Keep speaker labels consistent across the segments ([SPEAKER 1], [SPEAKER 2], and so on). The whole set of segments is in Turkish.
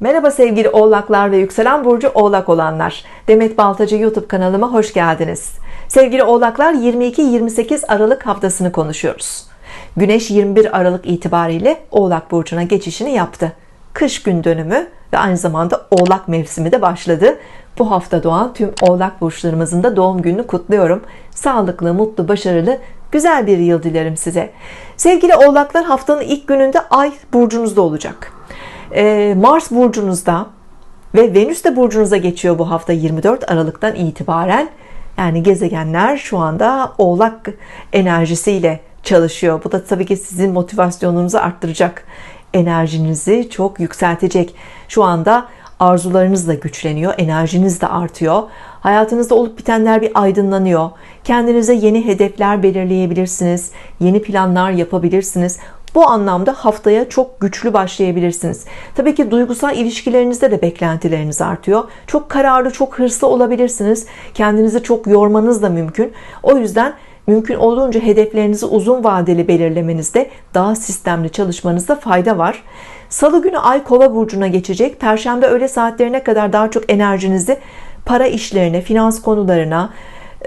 [SPEAKER 1] Merhaba sevgili oğlaklar ve yükselen burcu oğlak olanlar. Demet Baltacı YouTube kanalıma hoş geldiniz. Sevgili oğlaklar 22-28 Aralık haftasını konuşuyoruz. Güneş 21 Aralık itibariyle oğlak burcuna geçişini yaptı. Kış gün dönümü ve aynı zamanda oğlak mevsimi de başladı. Bu hafta doğan tüm oğlak burçlarımızın da doğum gününü kutluyorum. Sağlıklı, mutlu, başarılı, güzel bir yıl dilerim size. Sevgili oğlaklar haftanın ilk gününde ay burcunuzda olacak. Ee, Mars burcunuzda ve Venüs de burcunuza geçiyor bu hafta 24 Aralık'tan itibaren. Yani gezegenler şu anda oğlak enerjisiyle çalışıyor. Bu da tabii ki sizin motivasyonunuzu arttıracak. Enerjinizi çok yükseltecek. Şu anda arzularınız da güçleniyor, enerjiniz de artıyor. Hayatınızda olup bitenler bir aydınlanıyor. Kendinize yeni hedefler belirleyebilirsiniz. Yeni planlar yapabilirsiniz. Bu anlamda haftaya çok güçlü başlayabilirsiniz. Tabii ki duygusal ilişkilerinizde de beklentileriniz artıyor. Çok kararlı, çok hırslı olabilirsiniz. Kendinizi çok yormanız da mümkün. O yüzden mümkün olduğunca hedeflerinizi uzun vadeli belirlemenizde daha sistemli çalışmanızda fayda var. Salı günü Ay Kova burcuna geçecek. Perşembe öğle saatlerine kadar daha çok enerjinizi para işlerine, finans konularına,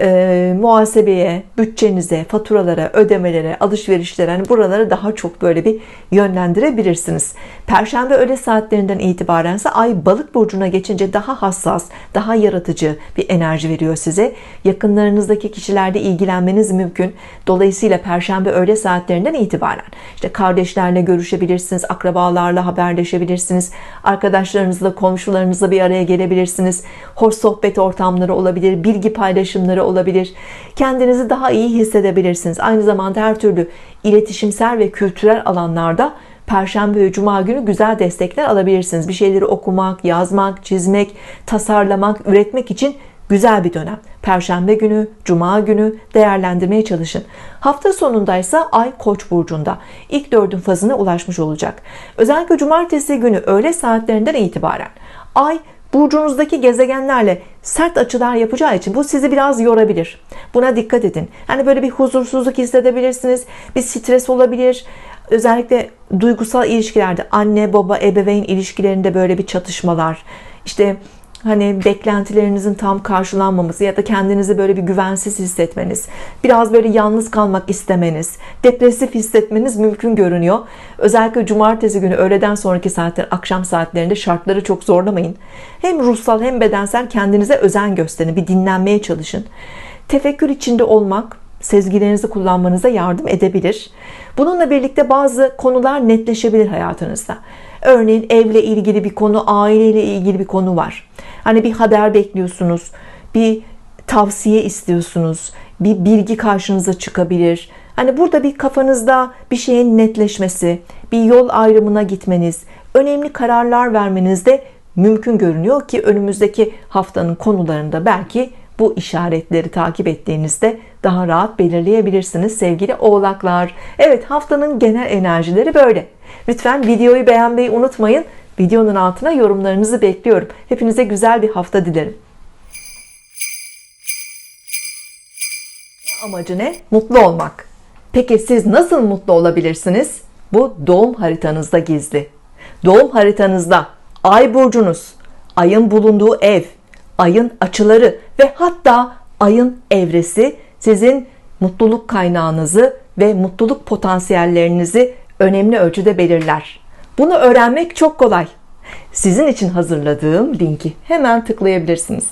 [SPEAKER 1] e, muhasebeye, bütçenize, faturalara, ödemelere, alışverişlere hani buralara daha çok böyle bir yönlendirebilirsiniz. Perşembe öğle saatlerinden itibaren ise ay balık burcuna geçince daha hassas, daha yaratıcı bir enerji veriyor size. Yakınlarınızdaki kişilerle ilgilenmeniz mümkün. Dolayısıyla perşembe öğle saatlerinden itibaren işte kardeşlerle görüşebilirsiniz, akrabalarla haberleşebilirsiniz, arkadaşlarınızla, komşularınızla bir araya gelebilirsiniz. Hoş sohbet ortamları olabilir, bilgi paylaşımları olabilir. Kendinizi daha iyi hissedebilirsiniz. Aynı zamanda her türlü iletişimsel ve kültürel alanlarda Perşembe ve Cuma günü güzel destekler alabilirsiniz. Bir şeyleri okumak, yazmak, çizmek, tasarlamak, üretmek için güzel bir dönem. Perşembe günü, Cuma günü değerlendirmeye çalışın. Hafta sonundaysa Ay Koç burcunda. İlk dördün fazına ulaşmış olacak. Özellikle Cumartesi günü öğle saatlerinden itibaren Ay burcunuzdaki gezegenlerle sert açılar yapacağı için bu sizi biraz yorabilir. Buna dikkat edin. Yani böyle bir huzursuzluk hissedebilirsiniz. Bir stres olabilir. Özellikle duygusal ilişkilerde anne baba ebeveyn ilişkilerinde böyle bir çatışmalar. İşte hani beklentilerinizin tam karşılanmaması ya da kendinizi böyle bir güvensiz hissetmeniz, biraz böyle yalnız kalmak istemeniz, depresif hissetmeniz mümkün görünüyor. Özellikle cumartesi günü öğleden sonraki saatler, akşam saatlerinde şartları çok zorlamayın. Hem ruhsal hem bedensel kendinize özen gösterin, bir dinlenmeye çalışın. Tefekkür içinde olmak, sezgilerinizi kullanmanıza yardım edebilir. Bununla birlikte bazı konular netleşebilir hayatınızda. Örneğin evle ilgili bir konu, aileyle ilgili bir konu var. Hani bir haber bekliyorsunuz, bir tavsiye istiyorsunuz, bir bilgi karşınıza çıkabilir. Hani burada bir kafanızda bir şeyin netleşmesi, bir yol ayrımına gitmeniz, önemli kararlar vermeniz de mümkün görünüyor ki önümüzdeki haftanın konularında belki bu işaretleri takip ettiğinizde daha rahat belirleyebilirsiniz sevgili oğlaklar. Evet haftanın genel enerjileri böyle. Lütfen videoyu beğenmeyi unutmayın. Videonun altına yorumlarınızı bekliyorum. Hepinize güzel bir hafta dilerim. Amacı ne? Mutlu olmak. Peki siz nasıl mutlu olabilirsiniz? Bu doğum haritanızda gizli. Doğum haritanızda ay burcunuz, ayın bulunduğu ev, ayın açıları ve hatta ayın evresi sizin mutluluk kaynağınızı ve mutluluk potansiyellerinizi önemli ölçüde belirler. Bunu öğrenmek çok kolay. Sizin için hazırladığım linki hemen tıklayabilirsiniz.